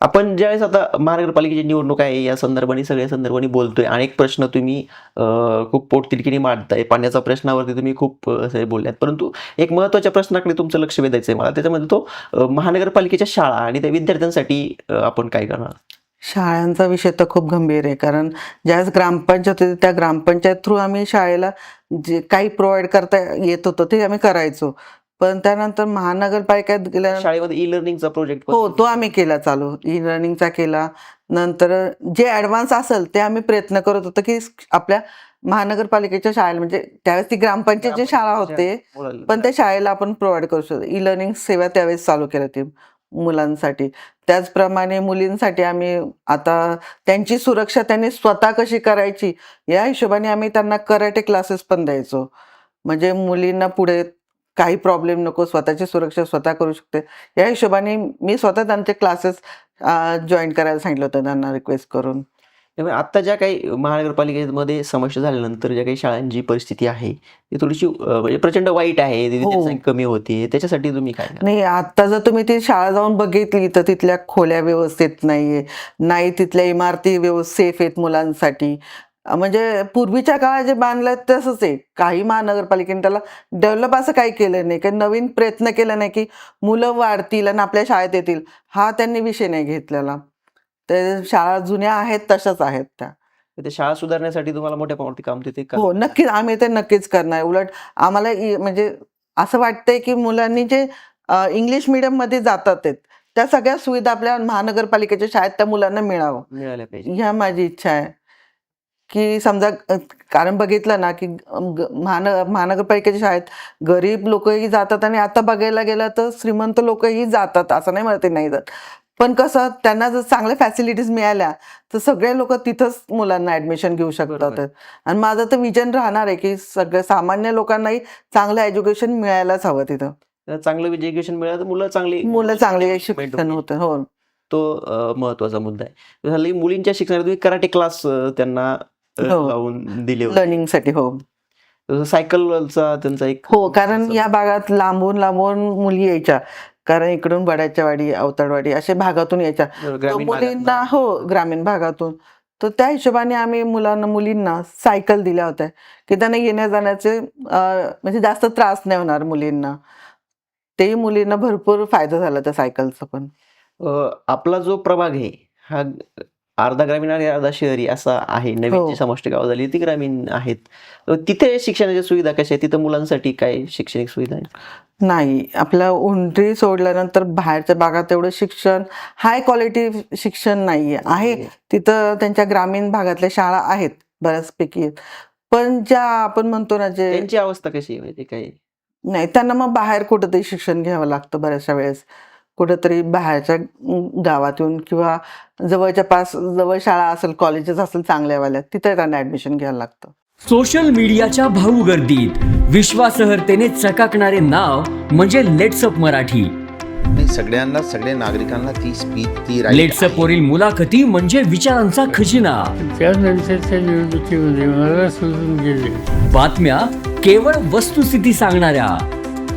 आपण ज्यावेळेस आता महानगरपालिकेची निवडणूक आहे या संदर्भाने सगळ्या संदर्भाने बोलतोय. अनेक प्रश्न तुम्ही खूप पोटतिडकीने मांडताय. पाण्याच्या प्रश्नावरती तुम्ही खूप बोलल्यात. परंतु एक महत्त्वाच्या प्रश्नाकडे तुमचं लक्ष वेधायचं आहे मला. त्याच्यामध्ये तो महानगरपालिकेच्या शाळा आणि त्या विद्यार्थ्यांसाठी आपण काय करणार? शाळांचा विषय तर खूप गंभीर आहे. कारण ज्यावेळेस ग्रामपंचायत होती त्या ग्रामपंचायत थ्रू आम्ही शाळेला जे काही प्रोव्हाइड करता येत होतं ते आम्ही करायचो. पण त्यानंतर महानगरपालिकेत गेल्या शाळेमध्ये ई लर्निंगचा प्रोजेक्ट हो तो आम्ही केला चालू. ई लर्निंगचा केला. नंतर जे ॲडव्हान्स असेल ते आम्ही प्रयत्न करत होतो की आपल्या महानगरपालिकेच्या शाळेला म्हणजे त्यावेळेस ती ग्रामपंचायतची शाळा होते पण त्या शाळेला आपण प्रोव्हाइड करू शकतो. ई लर्निंग सेवा त्यावेळेस चालू केली होती मुलांसाठी. त्याचप्रमाणे मुलींसाठी आम्ही आता त्यांची सुरक्षा त्यांनी स्वतः कशी करायची या हिशोबाने आम्ही त्यांना कराटे क्लासेस पण द्यायचो. म्हणजे मुलींना पुढे काही प्रॉब्लेम नको स्वतःची सुरक्षा स्वतः करू शकते. या हिशोबाने मी स्वतः त्यांचे क्लासेस जॉईन करायला सांगितलं होतं त्यांना रिक्वेस्ट करून. त्यामुळे आता ज्या काही महानगरपालिकेमध्ये समस्या झाल्यानंतर ज्या काही शाळांची परिस्थिती आहे ती थोडीशी म्हणजे प्रचंड वाईट आहे हो. कमी होते. त्याच्यासाठी तुम्ही काय? नाही आता जर तुम्ही ती शाळा जाऊन बघितली तर तिथल्या खोल्या व्यवस्थित नाहीये. नाही तिथल्या इमारती व्यवस्थित सेफ आहेत मुलांसाठी. म्हणजे पूर्वीच्या काळात जे बांधलं तसंच आहे. काही महानगरपालिकेने त्याला डेव्हलप असं काही केलं नाही काही नवीन प्रयत्न केला नाही की मुलं वाढतील आणि आपल्या शाळेत येतील. हा त्यांनी विषय नाही घेतलेला. ते शाळा जुन्या आहेत तशाच आहेत त्या. शाळा सुधारण्यासाठी तुम्हाला मोठ्या प्रमाणात काम करा. हो नक्कीच. आम्ही ते नक्कीच करणार. उलट आम्हाला म्हणजे असं वाटतंय की मुलांनी जे इंग्लिशमध्ये जातात आहेत, त्या सगळ्या सुविधा आपल्या महानगरपालिकेच्या शाळेत त्या मुलांना मिळावं. मिळाल्या पाहिजे. ह्या माझी इच्छा आहे. की समजा कारण बघितलं ना की महान महानगरपालिकेच्या शाळेत गरीब लोकही जातात आणि आता बघायला गेलं तर श्रीमंत लोकही जातात असं नाही म्हणत ते नाही जात पण कसं त्यांना जर चांगल्या फॅसिलिटीज मिळाल्या तर सगळे लोक तिथंच मुलांना ऍडमिशन घेऊ शकतात. आणि माझं तर विजन राहणार आहे की सगळ्या सामान्य लोकांनाही चांगलं एज्युकेशन मिळायलाच हवं तिथं चांगलं एज्युकेशन मिळालं तर मुलं चांगली मुलं चांगले शिक्षण होते. हो तो महत्त्वाचा मुद्दा आहे झाली मुलींच्या शिक्षणात तुम्ही कराटे क्लास त्यांना. लावून दिले लर्निंगसाठी हो. सायकलचा त्यांचा एक हो कारण या भागात लांबून लांबून मुली यायच्या. कारण इकडून बड्याच्या वाडी अवताडवाडी अशा भागातून यायच्या. मुलींना हो ग्रामीण भागातून. तर त्या हिशोबाने आम्ही मुलांना मुलींना सायकल दिल्या होत्या. की त्यांना येण्या जाण्याचे म्हणजे जास्त त्रास नाही होणार मुलींना. तेही मुलींना भरपूर फायदा झाला त्या सायकलचा पण. आपला जो प्रभाग आहे हा अर्धा ग्रामीण आणि अर्धा शहरी असा आहे. नवीन हो. जी समष्टी गाव झाली ती ग्रामीण आहेत. तिथे शिक्षणाच्या सुविधा कशा आहेत? तिथं मुलांसाठी काय शैक्षणिक सुविधा आहेत? नाही आपल्या उंटरी सोडल्यानंतर बाहेरच्या भागात एवढं शिक्षण हाय क्वालिटी शिक्षण नाहीये आहे. तिथं त्यांच्या ग्रामीण भागातल्या शाळा आहेत बऱ्याचपैकी. पण ज्या आपण म्हणतो ना जे त्यांची अवस्था कशी आहे? म्हणजे काय? नाही त्यांना मग बाहेर कुठंतरी शिक्षण घ्यावं लागतं बऱ्याचशा वेळेस. कुठंतरी बाहेरच्या अं, गावात येऊन किंवा जवळच्या पास जवळ शाळा असेल कॉलेजेस असेल चांगल्यावाल्या तिथे त्यांना ऍडमिशन घ्यायला लागतं. सोशल मीडियाच्या भाऊ गर्दीत विश्वासहर्तेने चकाकणारे नाव म्हणजे लेट्सअप मराठी. सगळ्यांना सगळ्या नागरिकांना ती स्पीच ती लेट्सअप. वरील मुलाखती म्हणजे विचारांचा खजिना. त्यानंतरच्या निवडणुकीमध्ये मला सोडून गेले. बातम्या केवळ वस्तुस्थिती सांगणाऱ्या.